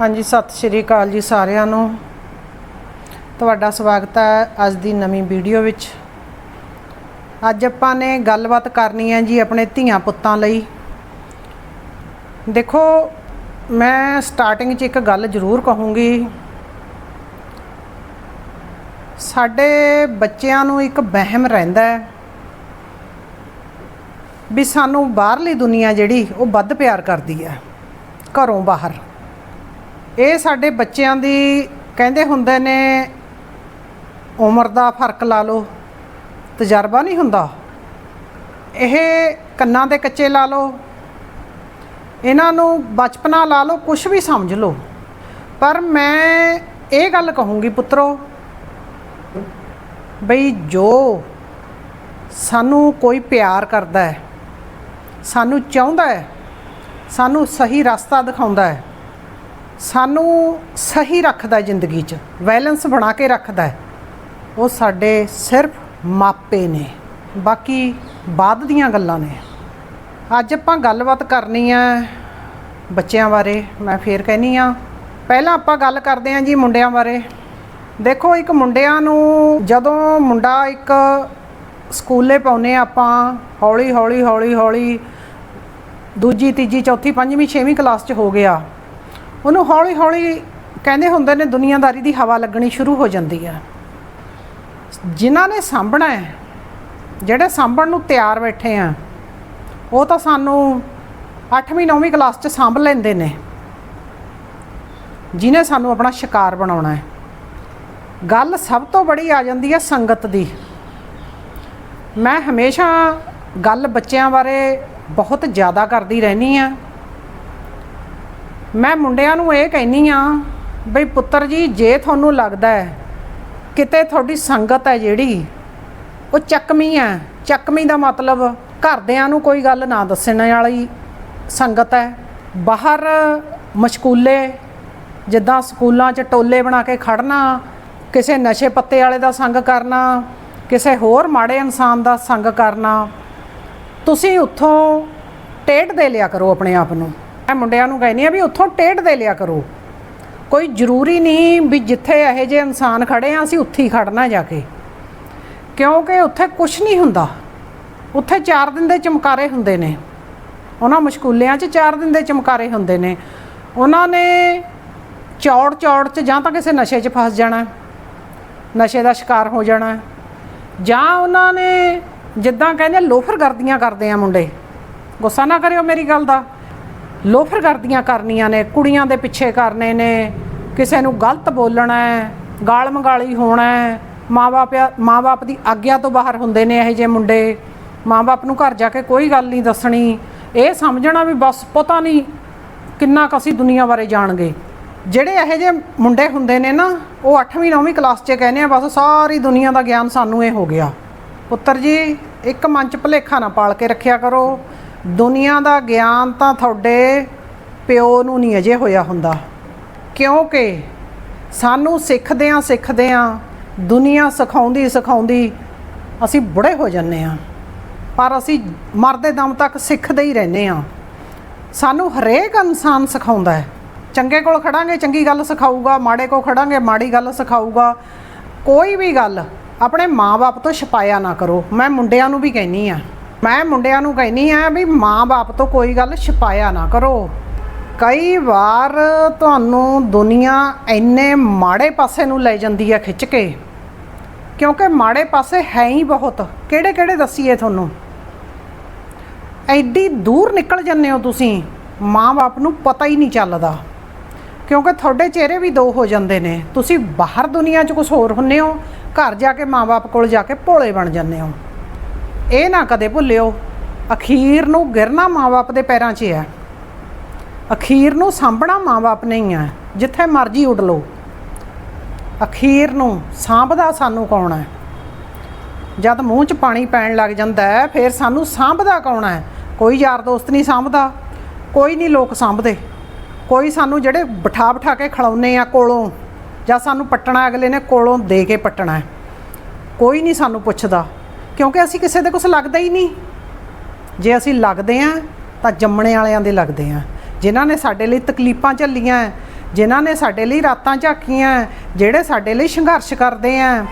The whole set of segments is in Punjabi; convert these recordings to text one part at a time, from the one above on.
ਹਾਂਜੀ, ਸਤਿ ਸ਼੍ਰੀ ਅਕਾਲ ਜੀ ਸਾਰਿਆਂ ਨੂੰ। ਤੁਹਾਡਾ ਸਵਾਗਤ ਹੈ ਅੱਜ ਦੀ ਨਵੀਂ ਵੀਡੀਓ ਵਿੱਚ। ਅੱਜ ਆਪਾਂ ਨੇ ਗੱਲਬਾਤ ਕਰਨੀ ਹੈ ਜੀ ਆਪਣੇ ਧੀਆਂ ਪੁੱਤਾਂ ਲਈ। ਦੇਖੋ, ਮੈਂ ਸਟਾਰਟਿੰਗ 'ਚ ਇੱਕ ਗੱਲ ਜ਼ਰੂਰ ਕਹੂੰਗੀ। ਸਾਡੇ ਬੱਚਿਆਂ ਨੂੰ ਇੱਕ ਵਹਿਮ ਰਹਿੰਦਾ ਹੈ ਵੀ ਸਾਨੂੰ ਬਾਹਰਲੀ ਦੁਨੀਆ ਜਿਹੜੀ, ਉਹ ਵੱਧ ਪਿਆਰ ਕਰਦੀ ਹੈ, ਘਰੋਂ ਬਾਹਰ। ਇਹ ਸਾਡੇ ਬੱਚਿਆਂ ਦੀ ਕਹਿੰਦੇ ਹੁੰਦੇ ਨੇ, ਉਮਰ ਦਾ ਫ਼ਰਕ ਲਾ ਲਓ, ਤਜਰਬਾ ਨਹੀਂ ਹੁੰਦਾ। ਇਹ ਕੰਨਾਂ ਦੇ ਕੱਚੇ ਲਾ ਲਓ, ਇਹਨਾਂ ਨੂੰ ਬਚਪਨਾ ਲਾ ਲਓ ਕੁਝ ਵੀ ਸਮਝ ਲਓ। ਪਰ ਮੈਂ ਇਹ ਗੱਲ ਕਹੂੰਗੀ ਪੁੱਤਰੋ, ਬਈ ਜੋ ਸਾਨੂੰ ਕੋਈ ਪਿਆਰ ਕਰਦਾ ਹੈ, ਸਾਨੂੰ ਚਾਹੁੰਦਾ ਹੈ, ਸਾਨੂੰ ਸਹੀ ਰਸਤਾ ਦਿਖਾਉਂਦਾ ਹੈ ਸਾਨੂੰ ਸਹੀ ਰੱਖਦਾ ਜ਼ਿੰਦਗੀ 'ਚ, ਬੈਲੈਂਸ ਬਣਾ ਕੇ ਰੱਖਦਾ ਹੈ। ਉਹ ਸਾਡੇ ਸਿਰਫ ਮਾਪੇ ਨੇ, ਬਾਕੀ ਬਾਅਦ ਦੀਆਂ ਗੱਲਾਂ ਨੇ। ਅੱਜ ਆਪਾਂ ਗੱਲਬਾਤ ਕਰਨੀ ਹੈ ਬੱਚਿਆਂ ਬਾਰੇ, ਮੈਂ ਫੇਰ ਕਹਿਨੀ ਆ ਪਹਿਲਾਂ ਆਪਾਂ ਗੱਲ ਕਰਦੇ ਹਾਂ ਜੀ ਮੁੰਡਿਆਂ ਬਾਰੇ। ਦੇਖੋ, ਇੱਕ ਮੁੰਡਿਆਂ ਨੂੰ ਜਦੋਂ ਮੁੰਡਾ ਇੱਕ ਸਕੂਲੇ ਪਾਉਨੇ ਆਪਾਂ ਹੌਲੀ ਹੌਲੀ ਹੌਲੀ ਹੌਲੀ ਦੂਜੀ, ਤੀਜੀ, ਚੌਥੀ, ਪੰਜਵੀਂ, ਛੇਵੀਂ ਕਲਾਸ 'ਚ ਹੋ ਗਿਆ। ਉਹਨੂੰ ਹੌਲੀ ਹੌਲੀ ਕਹਿੰਦੇ ਹੁੰਦੇ ਨੇ ਦੁਨੀਆਦਾਰੀ ਦੀ ਹਵਾ ਲੱਗਣੀ ਸ਼ੁਰੂ ਹੋ ਜਾਂਦੀ ਆ ਜਿਨ੍ਹਾਂ ਨੇ ਸਾਂਭਣਾ ਹੈ, ਜਿਹੜੇ ਸਾਂਭਣ ਨੂੰ ਤਿਆਰ ਬੈਠੇ ਆ, ਉਹ ਤਾਂ ਸਾਨੂੰ 8ਵੀਂ 9ਵੀਂ ਕਲਾਸ 'ਚ ਸਾਂਭ ਲੈਂਦੇ ਨੇ। ਜਿਨੇ ਸਾਨੂੰ ਆਪਣਾ ਸ਼ਿਕਾਰ ਬਣਾਉਣਾ ਹੈ। ਗੱਲ ਸਭ ਤੋਂ ਬੜੀ ਆ ਜਾਂਦੀ ਹੈ ਸੰਗਤ ਦੀ। ਮੈਂ ਹਮੇਸ਼ਾ ਗੱਲ ਬੱਚਿਆਂ ਬਾਰੇ ਬਹੁਤ ਜ਼ਿਆਦਾ ਕਰਦੀ ਰਹਿਣੀ ਆ ਮੈਂ ਮੁੰਡਿਆਂ ਨੂੰ ਇਹ ਕਹਿਨੀ ਆ ਬਈ ਪੁੱਤਰ ਜੀ, ਜੇ ਤੁਹਾਨੂੰ ਲੱਗਦਾ ਹੈ ਕਿਤੇ ਤੁਹਾਡੀ ਸੰਗਤ ਹੈ ਜਿਹੜੀ, ਉਹ ਚੱਕਮੀ ਹੈ। ਚੱਕਮੀ ਦਾ ਮਤਲਬ ਘਰਦਿਆਂ ਨੂੰ ਕੋਈ ਗੱਲ ਨਾ ਦੱਸਣ ਵਾਲੀ ਸੰਗਤ ਹੈ। ਬਾਹਰ ਮਸ਼ਕੂਲੇ, ਜਿੱਦਾਂ ਸਕੂਲਾਂ 'ਚ ਟੋਲੇ ਬਣਾ ਕੇ ਖੜਨਾ, ਕਿਸੇ ਨਸ਼ੇ ਪੱਤੇ ਵਾਲੇ ਦਾ ਸੰਗ ਕਰਨਾ, ਕਿਸੇ ਹੋਰ ਮਾੜੇ ਇਨਸਾਨ ਦਾ ਸੰਗ ਕਰਨਾ, ਤੁਸੀਂ ਉੱਥੋਂ ਟੇਢ ਦੇ ਲਿਆ ਕਰੋ ਆਪਣੇ ਆਪ ਨੂੰ। ਮੈਂ ਮੁੰਡਿਆਂ ਨੂੰ ਕਹਿੰਦੀ ਆ ਵੀ ਉੱਥੋਂ ਟੇਢ ਦੇ ਲਿਆ ਕਰੋ। ਕੋਈ ਜ਼ਰੂਰੀ ਨਹੀਂ ਵੀ ਜਿੱਥੇ ਇਹੋ ਜਿਹੇ ਇਨਸਾਨ ਖੜੇ ਆ, ਅਸੀਂ ਉੱਥੇ ਹੀ ਖੜਨਾ ਜਾ ਕੇ। ਕਿਉਂਕਿ ਉੱਥੇ ਕੁਝ ਨਹੀਂ ਹੁੰਦਾ। ਉੱਥੇ 4 ਦਿਨ ਦੇ ਚਮਕਾਰੇ ਹੁੰਦੇ ਨੇ। ਉਹਨਾਂ ਮੁਸ਼ਕੂਲਿਆਂ 'ਚ 4 ਦਿਨ ਦੇ ਚਮਕਾਰੇ ਹੁੰਦੇ ਨੇ। ਉਹਨਾਂ ਨੇ ਚੌੜ ਚੌੜ 'ਚ ਜਾਂ ਤਾਂ ਕਿਸੇ ਨਸ਼ੇ 'ਚ ਫਸ ਜਾਣਾ, ਨਸ਼ੇ ਦਾ ਸ਼ਿਕਾਰ ਹੋ ਜਾਣਾ, ਜਾਂ ਉਹਨਾਂ ਨੇ ਜਿੱਦਾਂ ਕਹਿੰਦੇ ਲੋਫਰ ਕਰਦੀਆਂ ਕਰਦੇ ਆ ਮੁੰਡੇ। ਗੁੱਸਾ ਨਾ ਕਰਿਓ ਮੇਰੀ ਗੱਲ ਦਾ। ਲੋਫਰ ਕਰਦੀਆਂ ਕਰਨੀਆਂ ਨੇ, ਕੁੜੀਆਂ ਦੇ ਪਿੱਛੇ ਕਰਨੇ ਨੇ, ਕਿਸੇ ਨੂੰ ਗਲਤ ਬੋਲਣਾ ਹੈ, ਗਾਲ ਮੰਗਾਲੀ ਹੋਣਾ ਹੈ ਮਾਪੇ ਮਾਪੇ ਦੀ ਆਗਿਆ ਤੋਂ ਬਾਹਰ ਹੁੰਦੇ ਨੇ ਇਹੋ ਜਿਹੇ ਮੁੰਡੇ ਮਾਪੇ ਨੂੰ ਘਰ ਜਾ ਕੇ ਕੋਈ ਗੱਲ ਨਹੀਂ ਦੱਸਣੀ। ਇਹ ਸਮਝਣਾ ਵੀ ਬਸ ਪਤਾ ਨਹੀਂ ਕਿੰਨਾ ਕੁ ਅਸੀਂ ਦੁਨੀਆ ਬਾਰੇ ਜਾਣਗੇ। ਜਿਹੜੇ ਇਹੋ ਜਿਹੇ ਮੁੰਡੇ ਹੁੰਦੇ ਨੇ ਨਾ, ਉਹ 8ਵੀਂ 9ਵੀਂ ਕਲਾਸ 'ਚ ਕਹਿੰਦੇ ਆ, ਬਸ ਸਾਰੀ ਦੁਨੀਆ ਦਾ ਗਿਆਨ ਸਾਨੂੰ ਇਹ ਹੋ ਗਿਆ। ਪੁੱਤਰ ਜੀ, ਇੱਕ ਮਨ 'ਚ ਭੁਲੇਖਾ ਨਾ ਪਾਲ ਕੇ ਰੱਖਿਆ ਕਰੋ ਦੁਨੀਆ ਦਾ ਗਿਆਨ ਤਾਂ ਤੁਹਾਡੇ ਪਿਓ ਨੂੰ ਨਹੀਂ ਅਜੇ ਹੋਇਆ ਹੁੰਦਾ। ਕਿਉਂਕਿ ਸਾਨੂੰ ਸਿੱਖਦਿਆਂ ਸਿੱਖਦਿਆਂ, ਦੁਨੀਆ ਸਿਖਾਉਂਦੀ ਸਿਖਾਉਂਦੀ ਅਸੀਂ ਬੁੜੇ ਹੋ ਜੰਨੇ ਆ ਪਰ ਅਸੀਂ ਮਰਦੇ ਦਮ ਤੱਕ ਸਿੱਖਦੇ ਹੀ ਰਹਿੰਦੇ ਆ ਸਾਨੂੰ ਹਰੇਕ ਇਨਸਾਨ ਸਿਖਾਉਂਦਾ ਹੈ। ਚੰਗੇ ਕੋਲ ਖੜਾਂਗੇ, ਚੰਗੀ ਗੱਲ ਸਿਖਾਊਗਾ, ਮਾੜੇ ਕੋਲ ਖੜਾਂਗੇ, ਮਾੜੀ ਗੱਲ ਸਿਖਾਊਗਾ। ਕੋਈ ਵੀ ਗੱਲ ਆਪਣੇ ਮਾਪੇ ਤੋਂ ਛਪਾਇਆ ਨਾ ਕਰੋ। ਮੈਂ ਮੁੰਡਿਆਂ ਨੂੰ ਵੀ ਕਹਿਨੀ ਆ ਮੈਂ ਮੁੰਡਿਆਂ ਨੂੰ ਕਹਿਨੀ ਆ ਵੀ ਮਾਂ ਬਾਪ ਤੋਂ ਕੋਈ ਗੱਲ ਛਪਾਇਆ ਨਾ ਕਰੋ। ਕਈ ਵਾਰ ਤੁਹਾਨੂੰ ਦੁਨੀਆ ਇੰਨੇ ਮਾੜੇ ਪਾਸੇ ਨੂੰ ਲੈ ਜਾਂਦੀ ਹੈ ਖਿੱਚ ਕੇ। ਕਿਉਂਕਿ ਮਾੜੇ ਪਾਸੇ ਹੈ ਹੀ ਬਹੁਤ। ਕਿਹੜੇ ਕਿਹੜੇ ਦੱਸੀਏ ਤੁਹਾਨੂੰ? ਐਡੀ ਦੂਰ ਨਿਕਲ ਜੰਨੇ ਹੋ ਤੁਸੀਂ। ਮਾਂ-ਬਾਪ ਨੂੰ ਪਤਾ ਹੀ ਨਹੀਂ ਚੱਲਦਾ। ਕਿਉਂਕਿ ਤੁਹਾਡੇ ਚਿਹਰੇ ਵੀ ਦੋ ਹੋ ਜਾਂਦੇ ਨੇ। ਤੁਸੀਂ ਬਾਹਰ ਦੁਨੀਆ 'ਚ ਕੁਝ ਹੋਰ ਹੁੰਨੇ ਹੋ। ਘਰ ਜਾ ਕੇ ਮਾਂ-ਬਾਪ ਕੋਲ ਜਾ ਕੇ ਭੋਲੇ ਬਣ ਜਾਂਦੇ ਹੋ। ਇਹ ਨਾ ਕਦੇ ਭੁੱਲਿਓ, ਅਖੀਰ ਨੂੰ ਗਿਰਨਾ ਮਾਂ-ਬਾਪ ਦੇ ਪੈਰਾਂ 'ਚ ਹੈ ਅਖੀਰ ਨੂੰ ਸਾਂਭਣਾ ਮਾਂ-ਬਾਪ ਨਹੀਂ ਹੈ, ਜਿੱਥੇ ਮਰਜ਼ੀ ਉੱਡ ਲਓ। ਅਖੀਰ ਨੂੰ ਸਾਂਭਦਾ ਸਾਨੂੰ ਕੌਣ ਹੈ? ਜਦ ਮੂੰਹ 'ਚ ਪਾਣੀ ਪੈਣ ਲੱਗ ਜਾਂਦਾ ਹੈ, ਫਿਰ ਸਾਨੂੰ ਸਾਂਭਦਾ ਕੌਣ ਹੈ? ਕੋਈ ਯਾਰ ਦੋਸਤ ਨਹੀਂ ਸਾਂਭਦਾ, ਕੋਈ ਨਹੀਂ ਲੋਕ ਸਾਂਭਦੇ। ਕੋਈ ਸਾਨੂੰ ਜਿਹੜੇ ਬਿਠਾ ਬਿਠਾ ਕੇ ਖਿਲਾਉਨੇ ਆ ਕੋਲੋਂ, ਜਾਂ ਸਾਨੂੰ ਪੱਟਣਾ ਅਗਲੇ ਨੇ ਕੋਲੋਂ ਦੇ ਕੇ ਪੱਟਣਾ ਕੋਈ ਨਹੀਂ ਸਾਨੂੰ ਪੁੱਛਦਾ। ਕਿਉਂਕਿ ਅਸੀਂ ਕਿਸੇ ਦੇ ਕੁਝ ਲੱਗਦਾ ਹੀ ਨਹੀਂ। ਜੇ ਅਸੀਂ ਲੱਗਦੇ ਆ ਤਾਂ ਜੰਮਣੇ ਵਾਲਿਆਂ ਦੇ ਲੱਗਦੇ ਆ ਜਿਨ੍ਹਾਂ ਨੇ ਸਾਡੇ ਲਈ ਤਕਲੀਫਾਂ ਝੱਲੀਆਂ ਜਿਨ੍ਹਾਂ ਨੇ ਸਾਡੇ ਲਈ ਰਾਤਾਂ ਝਾਕੀਆਂ ਜਿਹੜੇ ਸਾਡੇ ਲਈ ਸੰਘਰਸ਼ ਕਰਦੇ ਆ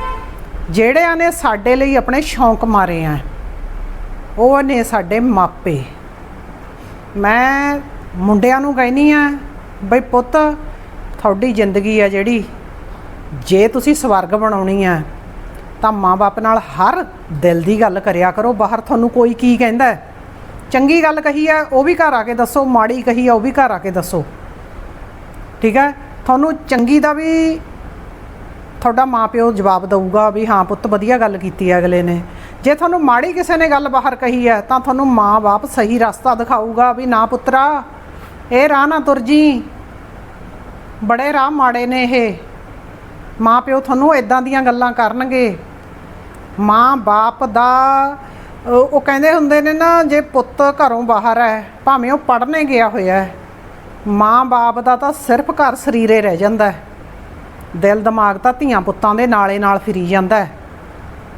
ਜਿਹੜਿਆਂ ਨੇ ਸਾਡੇ ਲਈ ਆਪਣੇ ਸ਼ੌਂਕ ਮਾਰੇ ਆ ਉਹ ਨੇ ਸਾਡੇ ਮਾਪੇ। ਮੈਂ ਮੁੰਡਿਆਂ ਨੂੰ ਕਹਿਨੀ ਆ ਬਈ ਪੁੱਤ, ਤੁਹਾਡੀ ਜ਼ਿੰਦਗੀ ਆ ਜਿਹੜੀ, ਜੇ ਤੁਸੀਂ ਸਵਰਗ ਬਣਾਉਣੀ ਆ ਤਾਂ ਮਾਂ-ਬਾਪ ਨਾਲ ਹਰ ਦਿਲ ਦੀ ਗੱਲ ਕਰਿਆ ਕਰੋ, ਬਾਹਰ ਤੁਹਾਨੂੰ ਕੋਈ ਕੀ ਕਹਿੰਦਾ ਚੰਗੀ ਗੱਲ ਕਹੀ ਆ ਉਹ ਵੀ ਘਰ ਆ ਕੇ ਦੱਸੋ, ਮਾੜੀ ਕਹੀ ਆ ਉਹ ਵੀ ਘਰ ਆ ਕੇ ਦੱਸੋ। ਠੀਕ ਹੈ? ਤੁਹਾਨੂੰ ਚੰਗੀ ਦਾ ਵੀ ਤੁਹਾਡਾ ਮਾਪਿਓ ਜਵਾਬ ਦੇਊਗਾ ਵੀ ਹਾਂ ਪੁੱਤ, ਵਧੀਆ ਗੱਲ ਕੀਤੀ ਹੈ ਅਗਲੇ ਨੇ। ਜੇ ਤੁਹਾਨੂੰ ਮਾੜੀ ਕਿਸੇ ਨੇ ਗੱਲ ਬਾਹਰ ਕਹੀ ਹੈ, ਤਾਂ ਤੁਹਾਨੂੰ ਮਾਂ-ਬਾਪ ਸਹੀ ਰਸਤਾ ਦਿਖਾਊਗਾ ਵੀ ਨਾ ਪੁੱਤਰਾ, ਇਹ ਰਾਹ ਨਾ ਤੁਰ ਜੀ। ਬੜੇ ਰਾਹ ਮਾੜੇ ਨੇ ਇਹ। ਮਾਪਿਓ ਤੁਹਾਨੂੰ ਇਦਾਂ ਦੀਆਂ ਗੱਲਾਂ ਕਰਨਗੇ। ਮਾਂ-ਬਾਪ ਦਾ ਉਹ ਕਹਿੰਦੇ ਹੁੰਦੇ ਨੇ ਨਾ, ਜੇ ਪੁੱਤ ਘਰੋਂ ਬਾਹਰ ਹੈ, ਭਾਵੇਂ ਉਹ ਪੜ੍ਹਨੇ ਗਿਆ ਹੋਇਆ ਹੈ ਮਾਂ-ਬਾਪ ਦਾ ਤਾਂ ਸਿਰਫ ਘਰ ਸਰੀਰੇ ਰਹਿ ਜਾਂਦਾ ਹੈ। ਦਿਲ ਦਿਮਾਗ ਤਾਂ ਧੀਆਂ ਪੁੱਤਾਂ ਦੇ ਨਾਲੇ ਨਾਲ ਫਿਰੀ ਜਾਂਦਾ ਹੈ।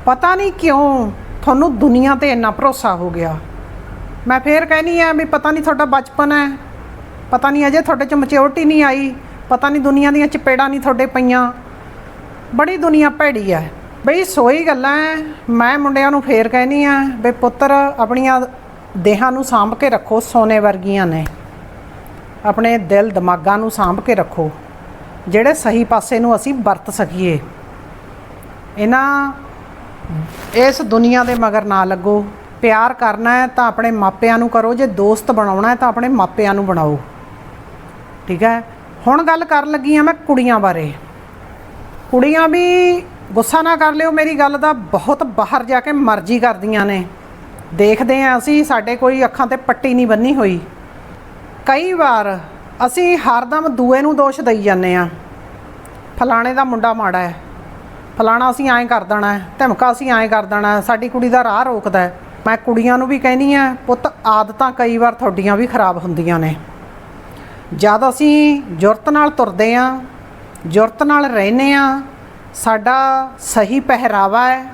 ਪਤਾ ਨਹੀਂ ਕਿਉਂ ਤੁਹਾਨੂੰ ਦੁਨੀਆ ਤੇ ਇੰਨਾ ਭਰੋਸਾ ਹੋ ਗਿਆ। ਮੈਂ ਫੇਰ ਕਹਿਨੀ ਆ ਵੀ ਪਤਾ ਨਹੀਂ ਤੁਹਾਡਾ ਬਚਪਨ ਹੈ, ਪਤਾ ਨਹੀਂ ਅਜੇ ਤੁਹਾਡੇ ਚ ਮੈਚਿਓਰਟੀ ਨਹੀਂ ਆਈ, ਪਤਾ ਨਹੀਂ ਦੁਨੀਆ ਦੀਆਂ ਚਪੇੜਾਂ ਨਹੀਂ ਤੁਹਾਡੇ ਪਈਆਂ। ਬੜੀ ਦੁਨੀਆ ਭੈੜੀ ਹੈ। ਬਈ ਸੋਈ ਗੱਲਾਂ ਹੈ। ਮੈਂ ਮੁੰਡਿਆਂ ਨੂੰ ਫੇਰ ਕਹਿਨੀ ਆ ਬਈ ਪੁੱਤਰ ਆਪਣੀਆਂ ਦੇਹਾਂ ਨੂੰ ਸਾਂਭ ਕੇ ਰੱਖੋ, ਸੋਨੇ ਵਰਗੀਆਂ ਨੇ। ਆਪਣੇ ਦਿਲ ਦਿਮਾਗਾਂ ਨੂੰ ਸਾਂਭ ਕੇ ਰੱਖੋ, ਜਿਹੜੇ ਸਹੀ ਪਾਸੇ ਨੂੰ ਅਸੀਂ ਵਰਤ ਸਕੀਏ। ਇਹਨਾਂ ਇਸ ਦੁਨੀਆ ਦੇ ਮਗਰ ਨਾ ਲੱਗੋ। ਪਿਆਰ ਕਰਨਾ ਹੈ ਤਾਂ ਆਪਣੇ ਮਾਪਿਆਂ ਨੂੰ ਕਰੋ, ਜੇ ਦੋਸਤ ਬਣਾਉਣਾ ਹੈ ਤਾਂ ਆਪਣੇ ਮਾਪਿਆਂ ਨੂੰ ਬਣਾਓ। ਠੀਕ ਹੈ ਹੁਣ ਗੱਲ ਕਰਨ ਲੱਗੀ ਆ ਮੈਂ ਕੁੜੀਆਂ ਬਾਰੇ। ਕੁੜੀਆਂ ਵੀ ਗੁੱਸਾ ਨਾ ਕਰ ਲਿਓ, ਮੇਰੀ ਗੱਲ ਦਾ ਬਹੁਤ ਬਾਹਰ ਜਾ ਕੇ ਮਰਜ਼ੀ ਕਰਦੀਆਂ ਨੇ। ਦੇਖਦੇ ਆ ਅਸੀਂ, ਸਾਡੇ ਕੋਈ ਅੱਖਾਂ ਤੇ ਪੱਟੀ ਨਹੀਂ ਬੰਨੀ ਹੋਈ। ਕਈ ਵਾਰ ਅਸੀਂ ਹਰਦਮ ਦੂਏ ਨੂੰ ਦੋਸ਼ ਦਈ ਜਾਂਦੇ ਆ ਫਲਾਣੇ ਦਾ ਮੁੰਡਾ ਮਾੜਾ ਹੈ। ਫਲਾਣਾ ਅਸੀਂ ਐਂ ਕਰ ਦੇਣਾ ਹੈ, ਧਮਕਾ ਅਸੀਂ ਐਂ ਕਰ ਦੇਣਾ ਸਾਡੀ ਕੁੜੀ ਦਾ ਰਾਹ ਰੋਕਦਾ ਹੈ। ਮੈਂ ਕੁੜੀਆਂ ਨੂੰ ਵੀ ਕਹਿੰਦੀ ਆ ਪੁੱਤ ਆਦਤਾਂ ਕਈ ਵਾਰ ਤੁਹਾਡੀਆਂ ਵੀ ਖਰਾਬ ਹੁੰਦੀਆਂ ਨੇ। ਜਦ ਅਸੀਂ ਜੁਰਤ ਨਾਲ ਤੁਰਦੇ ਆ ਜੁਰਤ ਨਾਲ ਰਹਿੰਦੇ ਆ ਸਾਡਾ ਸਹੀ ਪਹਿਰਾਵਾ ਹੈ,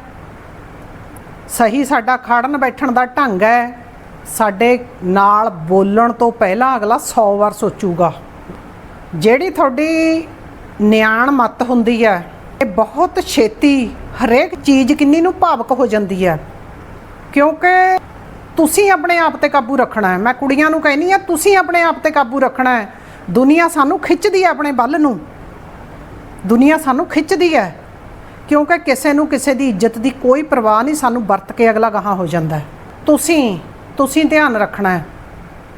ਸਹੀ ਸਾਡਾ ਖੜਨ ਬੈਠਣ ਦਾ ਢੰਗ ਹੈ, ਸਾਡੇ ਨਾਲ ਬੋਲਣ ਤੋਂ ਪਹਿਲਾਂ ਅਗਲਾ 100 ਵਾਰ ਸੋਚੂਗਾ। ਜਿਹੜੀ ਤੁਹਾਡੀ ਨਿਆਣ ਮਤ ਹੁੰਦੀ ਹੈ, ਇਹ ਬਹੁਤ ਛੇਤੀ ਹਰੇਕ ਚੀਜ਼ ਕਿੰਨੀ ਨੂੰ ਭਾਵਕ ਹੋ ਜਾਂਦੀ ਹੈ। ਕਿਉਂਕਿ ਤੁਸੀਂ ਆਪਣੇ ਆਪ ਤੇ ਕਾਬੂ ਰੱਖਣਾ ਹੈ। ਮੈਂ ਕੁੜੀਆਂ ਨੂੰ ਕਹਿੰਨੀ ਆ ਤੁਸੀਂ ਆਪਣੇ ਆਪ ਤੇ ਕਾਬੂ ਰੱਖਣਾ ਹੈ। ਦੁਨੀਆ ਸਾਨੂੰ ਖਿੱਚਦੀ ਹੈ ਆਪਣੇ ਵੱਲ ਨੂੰ। ਦੁਨੀਆ ਸਾਨੂੰ ਖਿੱਚਦੀ ਹੈ। ਕਿਉਂਕਿ ਕਿਸੇ ਨੂੰ ਕਿਸੇ ਦੀ ਇੱਜ਼ਤ ਦੀ ਕੋਈ ਪਰਵਾਹ ਨਹੀਂ, ਸਾਨੂੰ ਵਰਤ ਕੇ ਅਗਲਾ ਗਾਹਾਂ ਹੋ ਜਾਂਦਾ ਤੁਸੀਂ ਤੁਸੀਂ ਧਿਆਨ ਰੱਖਣਾ ਹੈ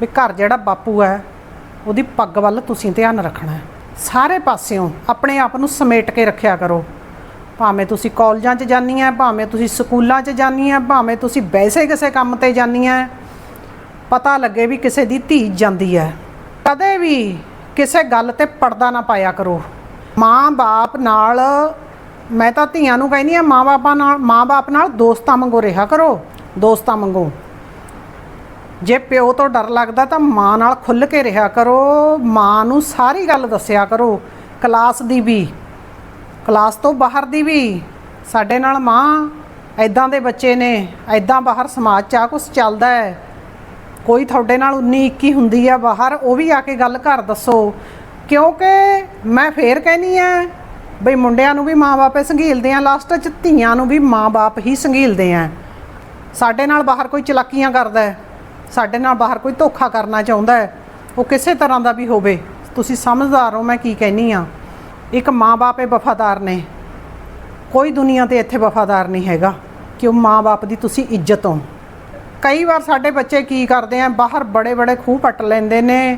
ਵੀ ਘਰ ਜਿਹੜਾ ਬਾਪੂ ਹੈ, ਉਹਦੀ ਪੱਗ ਵੱਲ ਤੁਸੀਂ ਧਿਆਨ ਰੱਖਣਾ ਹੈ। ਸਾਰੇ ਪਾਸਿਓਂ ਆਪਣੇ ਆਪ ਨੂੰ ਸਮੇਟ ਕੇ ਰੱਖਿਆ ਕਰੋ। ਭਾਵੇਂ ਤੁਸੀਂ ਕਾਲਜਾਂ 'ਚ ਜਾਂਦੀਆਂ ਭਾਵੇਂ ਤੁਸੀਂ ਸਕੂਲਾਂ 'ਚ ਜਾਂਦੀਆਂ ਭਾਵੇਂ ਤੁਸੀਂ ਵੈਸੇ ਕਿਸੇ ਕੰਮ ਤੇ ਜਾਂਦੀਆਂ ਪਤਾ ਲੱਗੇ ਵੀ ਕਿਸੇ ਦੀ ਧੀ ਜਾਂਦੀ ਹੈ। ਕਦੇ ਵੀ ਕਿਸੇ ਗੱਲ ਤੇ ਪਰਦਾ ਨਾ ਪਾਇਆ ਕਰੋ। ਮਾਂ-ਬਾਪ ਨਾਲ ਮੈਂ ਤਾਂ ਧੀਆਂ ਨੂੰ ਕਹਿੰਦੀ ਆ ਮਾਂ-ਬਾਪਾਂ ਨਾਲ, ਮਾਂ-ਬਾਪ ਨਾਲ ਦੋਸਤਾਂ ਵਾਂਗੂ ਰਿਹਾ ਕਰੋ, ਦੋਸਤਾਂ ਵਾਂਗੂ। ਜੇ ਪਿਓ ਤੋਂ ਡਰ ਲੱਗਦਾ ਤਾਂ ਮਾਂ ਨਾਲ ਖੁੱਲ ਕੇ ਰਿਹਾ ਕਰੋ, ਮਾਂ ਨੂੰ ਸਾਰੀ ਗੱਲ ਦੱਸਿਆ ਕਰੋ, ਕਲਾਸ ਦੀ ਵੀ, ਕਲਾਸ ਤੋਂ ਬਾਹਰ ਦੀ ਵੀ, ਸਾਡੇ ਨਾਲ ਮਾਂ ਐਦਾਂ ਦੇ ਬੱਚੇ ਨੇ ਐਦਾਂ ਬਾਹਰ ਸਮਾਜ 'ਚ ਆ, ਕੁਛ ਚੱਲਦਾ ਹੈ। ਕੋਈ ਤੁਹਾਡੇ ਨਾਲ 19 21 ਹੁੰਦੀ ਆ, ਬਾਹਰ ਉਹ ਵੀ ਆ ਕੇ ਗੱਲ ਘਰ ਦੱਸੋ ਕਿਉਂਕਿ ਮੈਂ ਫੇਰ ਕਹਿਨੀ ਆ ਬਈ ਮੁੰਡਿਆਂ ਨੂੰ ਵੀ ਮਾਂ-ਬਾਪੇ ਸੰਘੀਲਦੇ ਆ ਲਾਸਟ 'ਚ ਧੀਆਂ ਨੂੰ ਵੀ ਮਾਂ-ਬਾਪ ਹੀ ਸੰਘੀਲਦੇ ਆ। ਸਾਡੇ ਨਾਲ ਬਾਹਰ ਕੋਈ ਚਲਾਕੀਆਂ ਕਰਦਾ ਹੈ, ਸਾਡੇ ਨਾਲ ਬਾਹਰ ਕੋਈ ਧੋਖਾ ਕਰਨਾ ਚਾਹੁੰਦਾ ਹੈ, ਉਹ ਕਿਸੇ ਤਰ੍ਹਾਂ ਦਾ ਵੀ ਹੋਵੇ। ਤੁਸੀਂ ਸਮਝਦਾਰ ਹੋ, ਮੈਂ ਕੀ ਕਹਿਨੀ ਆ, ਇੱਕ ਮਾਂ-ਬਾਪ ਵਫਾਦਾਰ ਨੇ। ਕੋਈ ਦੁਨੀਆ ਤੇ ਇੱਥੇ ਵਫਾਦਾਰ ਨਹੀਂ ਹੈਗਾ ਕਿਉਂ ਮਾਂ-ਬਾਪ ਦੀ ਤੁਸੀਂ ਇੱਜ਼ਤ ਹੋ ਕਈ ਵਾਰ ਸਾਡੇ ਬੱਚੇ ਕੀ ਕਰਦੇ ਆ, ਬਾਹਰ ਬੜੇ ਬੜੇ ਖੂਹ ਪੱਟ ਲੈਂਦੇ ਨੇ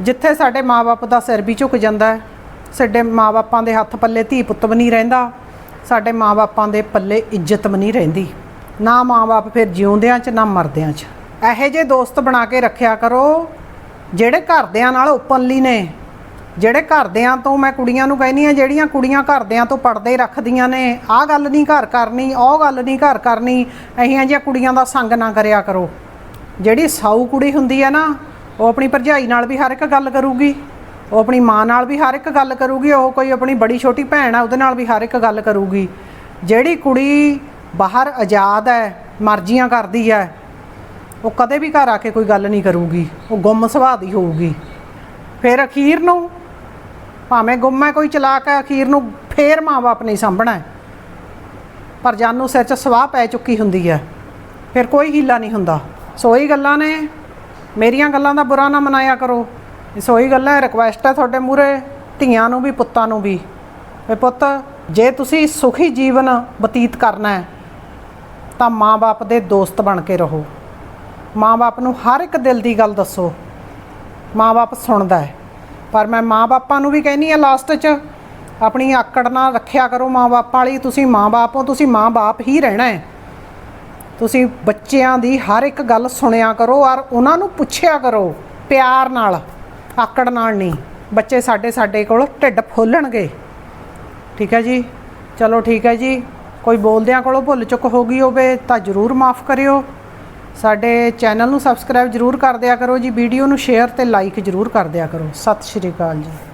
ਜਿੱਥੇ ਸਾਡੇ ਮਾਪੇ ਦਾ ਸਿਰ ਵੀ ਝੁਕ ਜਾਂਦਾ ਹੈ, ਸਾਡੇ ਮਾਪਿਆਂ ਦੇ ਹੱਥ ਪੱਲੇ ਧੀ ਪੁੱਤ ਵੀ ਨਹੀਂ ਰਹਿੰਦਾ, ਸਾਡੇ ਮਾਪਿਆਂ ਦੇ ਪੱਲੇ ਇੱਜ਼ਤ ਵੀ ਨਹੀਂ ਰਹਿੰਦੀ। ਨਾ ਮਾਪੇ ਫਿਰ ਜਿਉਂਦਿਆਂ 'ਚ, ਨਾ ਮਰਦਿਆਂ 'ਚ। ਇਹੋ ਜਿਹੇ ਦੋਸਤ ਬਣਾ ਕੇ ਰੱਖਿਆ ਕਰੋ, ਜਿਹੜੇ ਘਰਦਿਆਂ ਨਾਲ ਓਪਨਲੀ ਨੇ। ਜਿਹੜੇ ਘਰਦਿਆਂ ਤੋਂ ਮੈਂ ਕੁੜੀਆਂ ਨੂੰ ਕਹਿੰਦੀ ਆ ਜਿਹੜੀਆਂ ਕੁੜੀਆਂ ਘਰਦਿਆਂ ਤੋਂ ਪਰਦੇ ਰੱਖਦੀਆਂ ਨੇ, ਆਹ ਗੱਲ ਨਹੀਂ ਘਰ ਕਰਨੀ, ਉਹ ਗੱਲ ਨਹੀਂ ਘਰ ਕਰਨੀ ਅਹੀਆਂ ਜਿਹੀਆਂ ਕੁੜੀਆਂ ਦਾ ਸੰਗ ਨਾ ਕਰਿਆ ਕਰੋ। ਜਿਹੜੀ ਸਾਊ ਕੁੜੀ ਹੁੰਦੀ ਹੈ ਨਾ ਉਹ ਆਪਣੀ ਭਰਜਾਈ ਨਾਲ ਵੀ ਹਰ ਇੱਕ ਗੱਲ ਕਰੂਗੀ। ਉਹ ਆਪਣੀ ਮਾਂ ਨਾਲ ਵੀ ਹਰ ਇੱਕ ਗੱਲ ਕਰੂਗੀ। ਉਹ ਕੋਈ ਆਪਣੀ ਬੜੀ ਛੋਟੀ ਭੈਣ ਆ, ਉਹਦੇ ਨਾਲ ਵੀ ਹਰ ਇੱਕ ਗੱਲ ਕਰੂਗੀ। ਜਿਹੜੀ ਕੁੜੀ ਬਾਹਰ ਆਜ਼ਾਦ ਹੈ, ਮਰਜ਼ੀਆਂ ਕਰਦੀ ਹੈ, ਉਹ ਕਦੇ ਵੀ ਘਰ ਆ ਕੇ ਕੋਈ ਗੱਲ ਨਹੀਂ ਕਰੂਗੀ। ਉਹ ਗੁੰਮ ਸੁਭਾਅ ਦੀ ਹੋਊਗੀ। ਫਿਰ ਅਖੀਰ ਨੂੰ ਭਾਵੇਂ ਗੁੰਮ ਹੈ, ਕੋਈ ਚਲਾਕ ਹੈ, ਅਖੀਰ ਨੂੰ ਫੇਰ ਮਾਂ-ਬਾਪ ਨਹੀਂ ਸਾਂਭਣਾ ਹੈ। ਪਰ ਜਾਨੂੰ ਸਿਰ 'ਚ ਸਵਾਹ ਪੈ ਚੁੱਕੀ ਹੁੰਦੀ ਹੈ। ਫਿਰ ਕੋਈ ਹੀਲਾ ਨਹੀਂ ਹੁੰਦਾ। ਸੋ ਇਹ ਗੱਲਾਂ ਨੇ। ਮੇਰੀਆਂ ਗੱਲਾਂ ਦਾ ਬੁਰਾ ਨਾ ਮਨਾਇਆ ਕਰੋ। ਇਹ ਸੋ ਹੀ ਹੈ ਰਿਕੁਐਸਟ ਹੈ ਤੁਹਾਡੇ ਮੂਰੇ ਧੀਆਂ ਨੂੰ ਵੀ, ਪੁੱਤਾਂ ਨੂੰ ਵੀ। ਵੀ ਪੁੱਤ, ਜੇ ਤੁਸੀਂ ਸੁਖੀ ਜੀਵਨ ਬਤੀਤ ਕਰਨਾ ਹੈ, ਤਾਂ ਮਾਂ-ਬਾਪ ਦੇ ਦੋਸਤ ਬਣ ਕੇ ਰਹੋ। ਮਾਂ-ਬਾਪ ਨੂੰ ਹਰ ਇੱਕ ਦਿਲ ਦੀ ਗੱਲ ਦੱਸੋ। ਮਾਂ-ਬਾਪ ਸੁਣਦਾ ਹੈ। ਪਰ ਮੈਂ ਮਾਂ-ਬਾਪਾਂ ਨੂੰ ਵੀ ਕਹਿੰਨੀ ਆ ਲਾਸਟ 'ਚ, ਆਪਣੀ ਆਕੜ ਨਾਲ ਰੱਖਿਆ ਕਰੋ ਮਾਂ-ਬਾਪਾਂ ਵਾਲੀ ਤੁਸੀਂ ਮਾਂ-ਬਾਪ ਹੋ, ਤੁਸੀਂ ਮਾਂ-ਬਾਪ ਹੀ ਰਹਿਣਾ ਹੈ। ਤੁਸੀਂ ਬੱਚਿਆਂ ਦੀ ਹਰ ਇੱਕ ਗੱਲ ਸੁਣਿਆ ਕਰੋ ਔਰ ਉਹਨਾਂ ਨੂੰ ਪੁੱਛਿਆ ਕਰੋ ਪਿਆਰ ਨਾਲ, ਆਕੜ ਨਾਲ ਨਹੀਂ। ਬੱਚੇ ਸਾਡੇ ਸਾਡੇ ਕੋਲ ਢਿੱਡ ਫੋਲਣਗੇ। ਠੀਕ ਹੈ ਜੀ? ਚਲੋ ਠੀਕ ਹੈ ਜੀ। ਕੋਈ ਬੋਲਦਿਆਂ ਕੋਲੋਂ ਭੁੱਲ ਚੁੱਕ ਹੋ ਗਈ ਹੋਵੇ ਤਾਂ ਜਰੂਰ ਮਾਫ ਕਰਿਓ। ਸਾਡੇ ਚੈਨਲ ਨੂੰ ਸਬਸਕ੍ਰਾਈਬ ਜਰੂਰ ਕਰ ਦਿਆ ਕਰੋ ਜੀ। ਵੀਡੀਓ ਨੂੰ ਸ਼ੇਅਰ ਤੇ ਲਾਈਕ ਜਰੂਰ ਕਰ ਦਿਆ ਕਰੋ। ਸਤਿ ਸ਼੍ਰੀ ਅਕਾਲ ਜੀ।